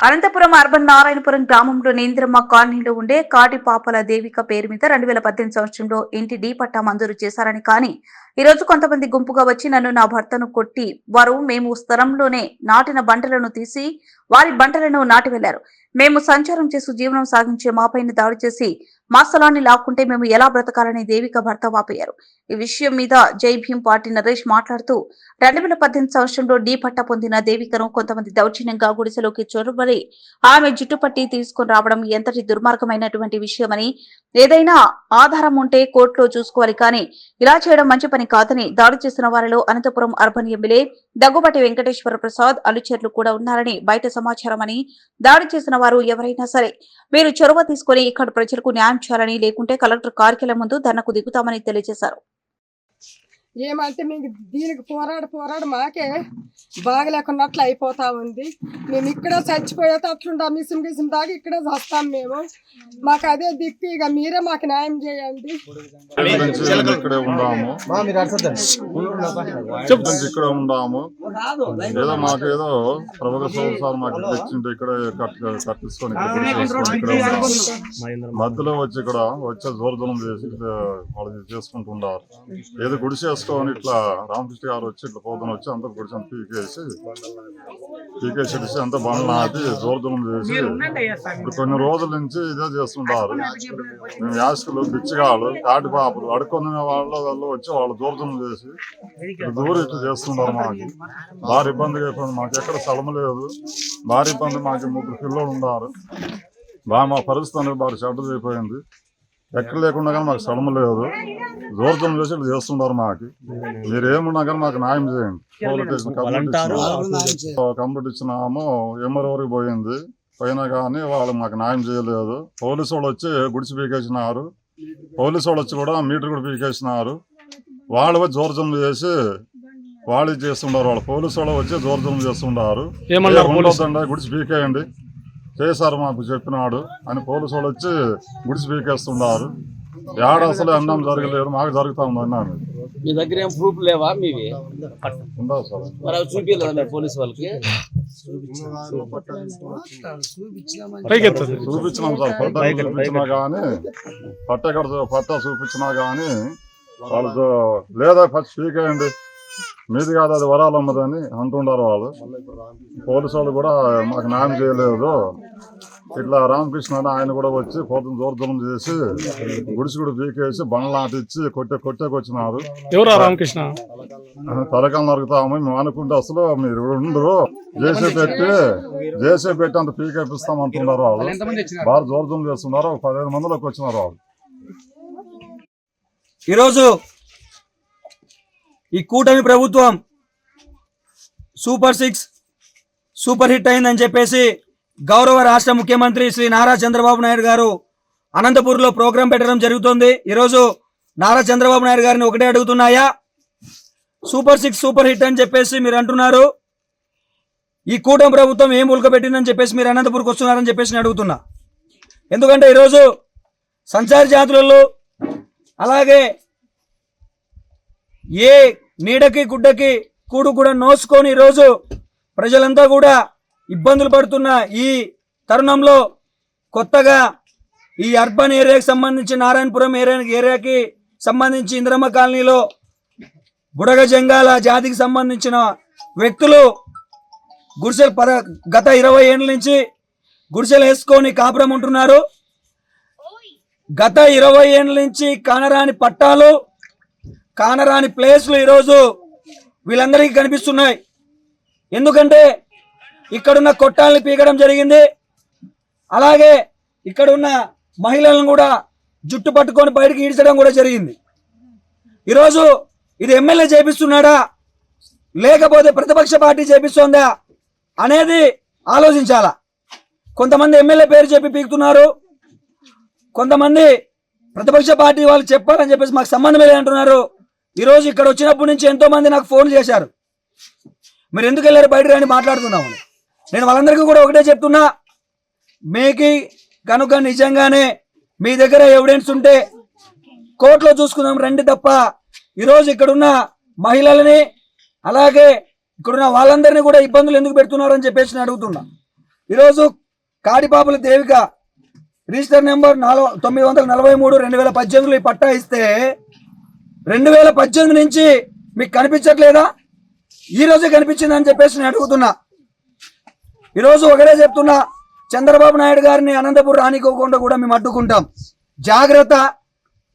Anantapuram urban Narayanapuram గ్రామంలో నేంద్రమ్మ కాలనీలో ఉండే కాటిపాపల దేవిక పేరు మీద రెండు వేల పద్దెనిమిది సంవత్సరంలో ఇంటి డీ పట్టా మంజూరు చేశారని కానీ ఈ రోజు కొంతమంది గుంపుగా వచ్చి నన్ను నా భర్తను కొట్టి వారు మేము స్థలంలోనే నాటిన బంటలను తీసి వారి బంటలను నాటి వెళ్ళారు మేము సంచారం చేస్తూ జీవనం సాగించే మాపైన దాడి చేసి మా స్థలాన్ని లాక్కుంటే మేము ఎలా బ్రతకాలని దేవిక భర్త వాపోయారు. ఈ విషయం మీద జై భీం పార్టీ నరేష్ మాట్లాడుతూ రెండు వేల పద్దెనిమిది సంవత్సరంలో డీ పట్ట పొందిన దేవికను కొంతమంది దౌర్జన్యంగా గుడిసెలోకి చొరబడి ఆమె జుట్టుపట్టి తీసుకొని రావడం ఎంతటి దుర్మార్గమైనటువంటి విషయమని ఏదైనా ఆధారం ఉంటే కోర్టులో చూసుకోవాలి కానీ ఇలా చేయడం మంచి పని కాదని దాడి చేసిన వారిలో అనంతపురం అర్బన్ ఎమ్మెల్యే దగ్గుబాటి వెంకటేశ్వర ప్రసాద్ అనుచరులు కూడా ఉన్నారని బయట సమాచారం అని దాడి చేసిన వారు ఎవరైనా సరే మీరు చొరవ తీసుకుని ఇక్కడ ప్రజలకు న్యాయం చేయాలని లేకుంటే కలెక్టర్ కార్యాలయం ముందు ధర్నకు దిగుతామని తెలియజేశారు. ఏమంటే మీకు దీనికి పోరాడు పోరాడు మాకే బాగలేకున్నట్లు అయిపోతా ఉంది. మేము ఇక్కడ చచ్చిపోయేటట్లుండా మిషన్ గిసిన దాకా ఇక్కడే వస్తాం మేము. మాకు అదే దిక్కు ఇక మీరే మాకు న్యాయం చేయండి. నుంచి ఇక్కడే ఉన్నాము నుంచి ఇక్కడే ఉన్నాము ఏదో మాకు ఏదో ప్రభుత్వ సంవత్సరాలు మాకు తెచ్చింటే ఇక్కడే కట్టు కట్టించుకొని ఇక్కడ మధ్యలో వచ్చి ఇక్కడ వచ్చే దూరదూరం చేసి వాళ్ళు చేసుకుంటున్నారు. ఏదో గుడి చేసుకొని ఇట్లా రామకృష్ణ గారు వచ్చి ఇట్లా పోతున్న వచ్చి అంత గుడిసి అంత పీకేసి పీకేసి ఇడిసి అంత బండ్లు నాటి దూరదూరం చేసి ఇప్పుడు కొన్ని రోజుల నుంచి ఇదే చేస్తుంటారు మేము యాసకులు బిచ్చగాళ్ళు కాటి పాపలు అడుక్కున్న వాళ్ళ వాళ్ళు వచ్చి వాళ్ళు దూరదూరం చేసి దూరం ఇట్లా చేస్తున్నారు మాకు భారీ ఇబ్బందిగా అయిపోయింది మాకు ఎక్కడ స్థలం లేదు భారీ ఇబ్బంది మాకు ముగ్గురు పిల్లలు ఉన్నారు బాగా మా పరిస్థితి అనేది బాగా చెడ్డది అయిపోయింది ఎక్కడ లేకుండా కానీ మాకు స్థలం లేదు. దూరదూరం చేసి ఇట్లా చేస్తున్నారు మాకు. మీరు ఏమున్నా కానీ మాకు న్యాయం చేయండి. పోలీస్ స్టేషన్ కంప్లైంట్ ఇచ్చినాము. కంప్లైంట్ ఇచ్చినాము ఎంఆర్ వరకు పోయింది. పోయినా కానీ వాళ్ళు మాకు న్యాయం చేయలేదు. పోలీసు వాళ్ళు వచ్చి గుడిసి పీకేసినారు. పోలీసు వాళ్ళు వచ్చి కూడా మీటర్ కూడా పీకేసినారు. వాళ్ళు వచ్చి జోర్జం చేసి వాళ్ళు చేస్తుండారు వాళ్ళు పోలీసు వాళ్ళు వచ్చి జోర్జం ఉండొద్దండి, గుడిసి పీకేయండి. చేశారు మాకు చెప్పినాడు అని పోలీసు వాళ్ళు వచ్చి గుడిసి పీకేస్తున్నారు. ఏడ అసలు అన్నం జరగలేదు మాకు జరుగుతా ఉంది అన్నాను మీ దగ్గర ఏం ప్రూఫ్ లేవా మీవి? ఉండవు సార్? మరి అవి చూపించలేదా మీరు పోలీసు వాళ్ళకి. చూపించినాం సార్ పట్టా చూపించినా కానీ పట్ట ఎక్కడ పట్టా చూపించినా కానీ వాళ్ళు చూ- లేదా ఫస్ట్ పీకేయండి మీది కాదు అది వరాలమ్మదని అంటుండారు వాళ్ళు. పోలీసు వాళ్ళు కూడా మాకు న్యాయం చేయలేదు. ఇట్లా రామకృష్ణ అని ఆయన కూడా వచ్చి పొద్దున దూరదూరం చేసి గుడిసి కూడా పీకేసి బండ్లు నాటిచ్చి కొట్టే కొట్టేకి వచ్చినారు. ఎవరా రామకృష్ణ? తలకాలు నరుగుతాము మేము అనుకుంటే అసలు మీరు ఉండరు. జేసీ పెట్టి జేసీ పెట్టి అంత పీకేపిస్తాం అంటున్నారు వాళ్ళు. బాగా జోర్జం చేస్తున్నారు. ఒక పదిహేను మందిలోకి వచ్చినారు వాళ్ళు. ఈరోజు ఈ కూటమి ప్రభుత్వం సూపర్ సిక్స్ సూపర్ హిట్ అయిందని చెప్పేసి గౌరవ రాష్ట్ర ముఖ్యమంత్రి శ్రీ నారా చంద్రబాబు నాయుడు గారు అనంతపూర్లో ప్రోగ్రాం పెట్టడం జరుగుతుంది. ఈరోజు నారా చంద్రబాబు నాయుడు గారిని ఒకటే అడుగుతున్నాయా? సూపర్ సిక్స్ సూపర్ హిట్ అని చెప్పేసి మీరు అంటున్నారు. ఈ కూటమి ప్రభుత్వం ఏం ఉల్కబెట్టిందని చెప్పేసి మీరు అనంతపూర్కి వస్తున్నారని చెప్పేసి నేను అడుగుతున్నా. ఎందుకంటే ఈరోజు సంచారి జాతులలో అలాగే ఏ నీడకి గుడ్డకి కూడు కూడా నోసుకొని ఈరోజు ప్రజలంతా కూడా ఇబ్బందులు పడుతున్న ఈ తరుణంలో కొత్తగా ఈ అర్బన్ ఏరియాకి సంబంధించి నారాయణపురం ఏరియా ఏరియాకి సంబంధించి ఇంద్రమ్మ కాలనీలో బుడగ జంగాల జాతికి సంబంధించిన వ్యక్తులు గుడిసెలు పద గత ఇరవై ఏళ్ళ నుంచి గుడిసెలు వేసుకొని కాపురం ఉంటున్నారు. గత ఇరవై ఏళ్ళ నుంచి కానరాని పట్టాలు కానరాని ప్లేస్లు ఈరోజు వీళ్ళందరికీ కనిపిస్తున్నాయి. ఎందుకంటే ఇక్కడున్న కొట్టాలని పీకడం జరిగింది. అలాగే ఇక్కడున్న మహిళలను కూడా జుట్టు పట్టుకొని బయటికి ఈడ్చడం కూడా జరిగింది. ఈరోజు ఇది ఎమ్మెల్యే చేపిస్తున్నాడా? లేకపోతే ప్రతిపక్ష పార్టీ చేపిస్తోందా? అనేది ఆలోచించాలా? కొంతమంది ఎమ్మెల్యే పేరు చెప్పి పీకుతున్నారు. కొంతమంది ప్రతిపక్ష పార్టీ వాళ్ళు చెప్పాలని చెప్పేసి మాకు సంబంధం లేదు అంటున్నారు ఈరోజు ఇక్కడ వచ్చినప్పటి నుంచి ఎంతో మంది నాకు ఫోన్ చేశారు. మీరు ఎందుకు వెళ్ళారు? బయట రండి మాట్లాడుతున్నామని నేను వాళ్ళందరికీ కూడా ఒకటే చెప్తున్నా. మీకి కనుక నిజంగానే మీ దగ్గర ఎవిడెన్స్ ఉంటే కోర్టులో చూసుకుందాం రండి తప్ప. ఈరోజు ఇక్కడున్న మహిళలని అలాగే ఇక్కడున్న వాళ్ళందరినీ కూడా ఇబ్బందులు ఎందుకు పెడుతున్నారని చెప్పేసి నేను అడుగుతున్నా. ఈరోజు కాడిపాపుల దేవిక రిజిస్టర్ నెంబర్ నాలుగు తొమ్మిది వందల నలభై మూడు రెండు వేల పద్దెనిమిదిలో ఈ పట్టా ఇస్తే రెండు వేల పద్దెనిమిది నుంచి మీకు కనిపించట్లేదా? ఈ రోజే కనిపించిందని చెప్పేసి నేను అడుగుతున్నా. ఈరోజు ఒకటే చెప్తున్నా చంద్రబాబు నాయుడు గారిని అనంతపురం రానికోకుండా కూడా మేము అడ్డుకుంటాం. జాగ్రత్త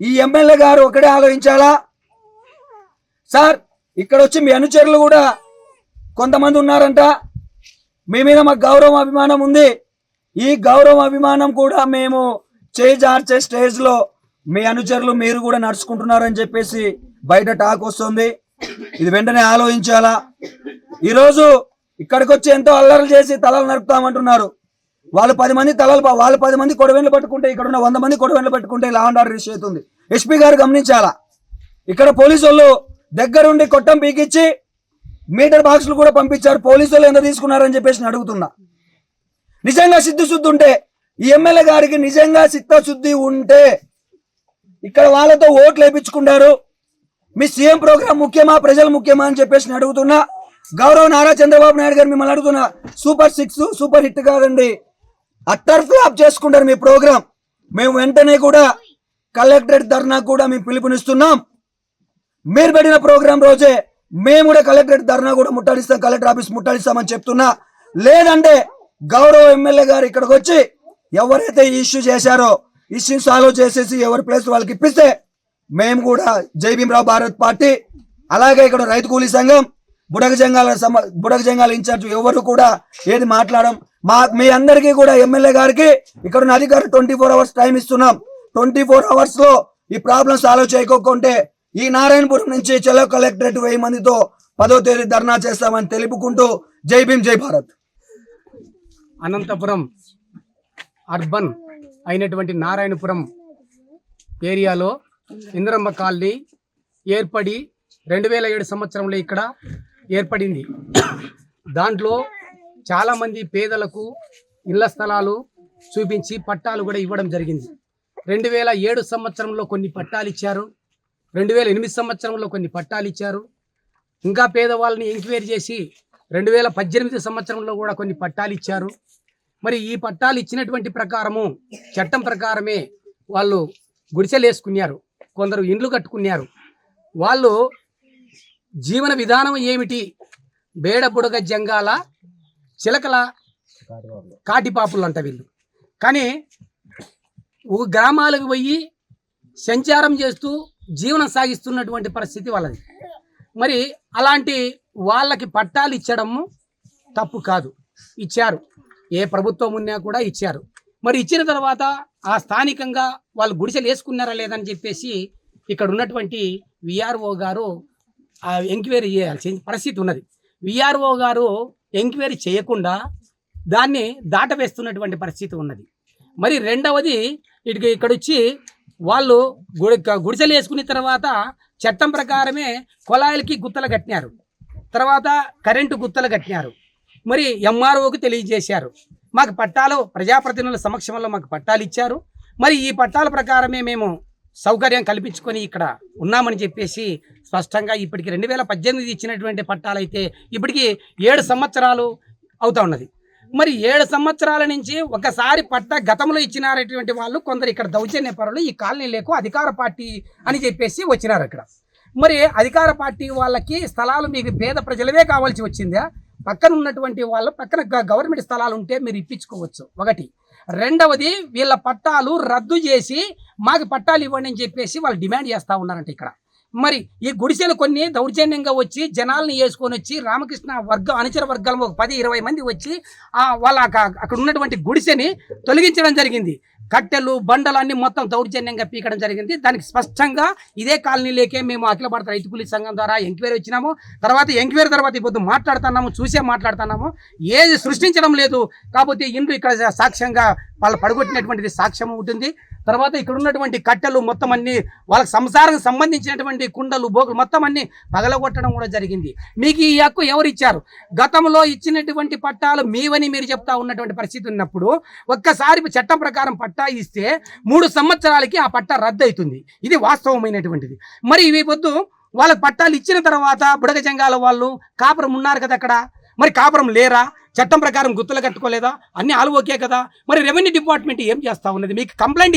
ఈ ఎమ్మెల్యే గారు ఒకటే ఆలోచించాలా? సార్ ఇక్కడ వచ్చి మీ అనుచరులు కూడా కొంతమంది ఉన్నారంట. మీ మీద మాకు గౌరవం అభిమానం ఉంది. ఈ గౌరవం అభిమానం కూడా మేము చేజార్చే స్టేజ్లో మీ అనుచరులు మీరు కూడా నడుచుకుంటున్నారని చెప్పేసి బయట టాక్ వస్తుంది. ఇది వెంటనే ఆలోచించాలా? ఈరోజు ఇక్కడికి వచ్చి ఎంతో అల్లర్లు చేసి తలలు నరుపుతామంటున్నారు వాళ్ళు పది మంది తలలు ప- వాళ్ళు పది మంది కొడవెండ్లు పట్టుకుంటే ఇక్కడ ఉన్న వంద మంది కొడవెండ్లు పట్టుకుంటే లా అండ్ ఆర్డర్ ఇష్యూ అవుతుంది. ఎస్పీ గారు గమనించాలా? ఇక్కడ పోలీసు వాళ్ళు దగ్గరుండి కొట్టం పీకిచ్చి మీటర్ బాక్సులు కూడా పంపించారు. పోలీసు వాళ్ళు ఎంత తీసుకున్నారని చెప్పేసి నేను అడుగుతున్నా. నిజంగా సిద్ధశుద్ధి ఉంటే ఈ ఎమ్మెల్యే గారికి నిజంగా చిత్తశుద్ధి ఉంటే ఇక్కడ వాళ్ళతో ఓట్లు వేయించుకున్నారు మీ సీఎం ప్రోగ్రామ్ ముఖ్యమా ప్రజలు ముఖ్యమా అని చెప్పేసి నేను అడుగుతున్నా. గౌరవ నారా చంద్రబాబు నాయుడు గారు మిమ్మల్ని అడుగుతున్నా. సూపర్ సిక్స్ సూపర్ హిట్ కాదండి. అట్టర్ ఫ్లాప్ చేసుకుంటారు మీ ప్రోగ్రామ్ మేము వెంటనే కూడా కలెక్టరేట్ ధర్నా కూడా మేము పిలుపునిస్తున్నాం. మీరు పెట్టిన ప్రోగ్రామ్ రోజే మేము కూడా కలెక్టరేట్ ధర్నా కూడా ముట్టడిస్తాం కలెక్టర్ ఆఫీస్ ముట్టడిస్తామని చెప్తున్నా. లేదంటే గౌరవ ఎమ్మెల్యే గారు ఇక్కడికి వచ్చి ఎవరైతే ఈ ఇష్యూ చేశారో ఇష్యూ సాల్వ్ చేసేసి ఎవరి ప్లేస్ వాళ్ళకి ఇప్పిస్తే మేము కూడా జై భీమరావు భారత్ పార్టీ అలాగే ఇక్కడ రైతు కూలీ సంఘం బుడగ జంగాల సమ బుడగ జంగాల ఇన్ఛార్జ్ ఎవరు కూడా ఏది మాట్లాడడం మా మీ అందరికీ కూడా ఎమ్మెల్యే గారికి ఇక్కడ ఉన్న అధికారులు ట్వంటీ ఫోర్ అవర్స్ టైం ఇస్తున్నాం. ట్వంటీ ఫోర్ అవర్స్లో ఈ ప్రాబ్లం సాల్వ్ చేయకోకుంటే ఈ నారాయణపురం నుంచి చెలో కలెక్టరేట్ వెయ్యి మందితో పదో తేదీ ధర్నా చేస్తామని తెలుపుకుంటూ జై భీమ్ జై భారత్. అనంతపురం అర్బన్ అయినటువంటి నారాయణపురం ఏరియాలో ఇంద్రమ్మ కాలనీ ఏర్పడి రెండు వేల ఏడు సంవత్సరంలో ఇక్కడ ఏర్పడింది. దాంట్లో చాలామంది పేదలకు ఇళ్ళ స్థలాలు చూపించి పట్టాలు కూడా ఇవ్వడం జరిగింది. రెండు వేల ఏడు సంవత్సరంలో కొన్ని పట్టాలు ఇచ్చారు. రెండు వేల ఎనిమిది సంవత్సరంలో కొన్ని పట్టాలు ఇచ్చారు. ఇంకా పేదవాళ్ళని ఎంక్వైరీ చేసి రెండు వేల పద్దెనిమిది సంవత్సరంలో కూడా కొన్ని పట్టాలు ఇచ్చారు. మరి ఈ పట్టాలు ఇచ్చినటువంటి ప్రకారము చట్టం ప్రకారమే వాళ్ళు గుడిసెలు వేసుకున్నారు కొందరు ఇండ్లు కట్టుకున్నారు. వాళ్ళు జీవన విధానం ఏమిటి? బేడబుడగ జంగాల చిలకల కాటిపాపులు అంట వీళ్ళు. కానీ ఒక గ్రామాలకు పోయి సంచారం చేస్తూ జీవనం సాగిస్తున్నటువంటి పరిస్థితి వాళ్ళది. మరి అలాంటి వాళ్ళకి పట్టాలు ఇచ్చడము తప్పు కాదు. ఇచ్చారు. ఏ ప్రభుత్వం ఉన్నా కూడా ఇచ్చారు. మరి ఇచ్చిన తర్వాత ఆ స్థానికంగా వాళ్ళు గుడిసెలు వేసుకున్నారా లేదని చెప్పేసి ఇక్కడ ఉన్నటువంటి విఆర్ఓ గారు ఎంక్వైరీ చేయాల్సిన పరిస్థితి ఉన్నది. విఆర్ఓ గారు ఎంక్వైరీ చేయకుండా దాన్ని దాటవేస్తున్నటువంటి పరిస్థితి ఉన్నది. మరి రెండవది ఇటు ఇక్కడ వచ్చి వాళ్ళు గుడి గుడిసెలు వేసుకున్న తర్వాత చట్టం ప్రకారమే కుళాయిలకి గుత్తలు కట్టినారు. తర్వాత కరెంటు గుత్తలు కట్టినారు. మరి ఎంఆర్ఓకి తెలియజేశారు. మాకు పట్టాలు ప్రజాప్రతినిధుల సమక్షంలో మాకు పట్టాలు ఇచ్చారు. మరి ఈ పట్టాల ప్రకారమే మేము సౌకర్యం కల్పించుకొని ఇక్కడ ఉన్నామని చెప్పేసి స్పష్టంగా ఇప్పటికి రెండు వేల పద్దెనిమిది ఇచ్చినటువంటి పట్టాలైతే ఇప్పటికి ఏడు సంవత్సరాలు అవుతా ఉన్నది. మరి ఏడు సంవత్సరాల నుంచి ఒకసారి పట్ట గతంలో ఇచ్చినారటువంటి వాళ్ళు కొందరు ఇక్కడ దౌర్జన్య పరులు ఈ కాలనీలకు అధికార పార్టీ అని చెప్పేసి వచ్చినారు అక్కడ. మరి అధికార పార్టీ వాళ్ళకి స్థలాలు మీకు పేద ప్రజలవే కావాల్సి వచ్చిందా? పక్కన ఉన్నటువంటి వాళ్ళు పక్కన గవర్నమెంట్ స్థలాలు ఉంటే మీరు ఇప్పించుకోవచ్చు. ఒకటి. రెండవది వీళ్ళ పట్టాలు రద్దు చేసి మాకు పట్టాలు ఇవ్వండి అని చెప్పేసి వాళ్ళు డిమాండ్ చేస్తూ ఉన్నారంట ఇక్కడ. మరి ఈ గుడిసెలు కొన్ని దౌర్జన్యంగా వచ్చి జనాల్ని వేసుకొని వచ్చి రామకృష్ణ వర్గం అనుచర వర్గాలు ఒక పది ఇరవై మంది వచ్చి వాళ్ళ అక్కడ ఉన్నటువంటి గుడిసెని తొలగించడం జరిగింది. కట్టెలు బండలు అన్ని మొత్తం దౌర్జన్యంగా పీకడం జరిగింది. దానికి స్పష్టంగా ఇదే కాలనీలోకే మేము అఖిల భారత రైతు కూలీ సంఘం ద్వారా ఎంక్వైరీ వచ్చినాము. తర్వాత ఎంక్వైరీ తర్వాత ఇప్పుడు మాట్లాడుతున్నాము చూసే మాట్లాడుతున్నాము. ఏది సృష్టించడం లేదు. కాకపోతే ఇండ్లు ఇక్కడ సాక్ష్యంగా వాళ్ళు పడగొట్టినటువంటిది సాక్ష్యం ఉంటుంది. తర్వాత ఇక్కడ ఉన్నటువంటి కట్టెలు మొత్తం అన్ని వాళ్ళకి సంసారం సంబంధించినటువంటి కుండలు బోకులు మొత్తం అన్ని పగలగొట్టడం కూడా జరిగింది. మీకు ఈ హక్కు ఎవరు ఇచ్చారు? గతంలో ఇచ్చినటువంటి పట్టాలు మీవని మీరు చెప్తా ఉన్నటువంటి పరిస్థితి ఉన్నప్పుడు ఒక్కసారి చట్టం ప్రకారం పట్టా ఇస్తే మూడు సంవత్సరాలకి ఆ పట్టా రద్దు అవుతుంది ఇది వాస్తవమైనటువంటిది. మరి ఇవి పొద్దు వాళ్ళకి పట్టాలు ఇచ్చిన తర్వాత బుడగ జంగాల వాళ్ళు కాపురం ఉన్నారు కదా అక్కడ? మరి కాపురం లేరా? చట్టం ప్రకారం గుర్తులు కట్టుకోలేదా? అన్ని ఆలు ఓకే కదా? మరి రెవెన్యూ డిపార్ట్మెంట్ ఏం చేస్తా ఉన్నది? మీకు కంప్లైంట్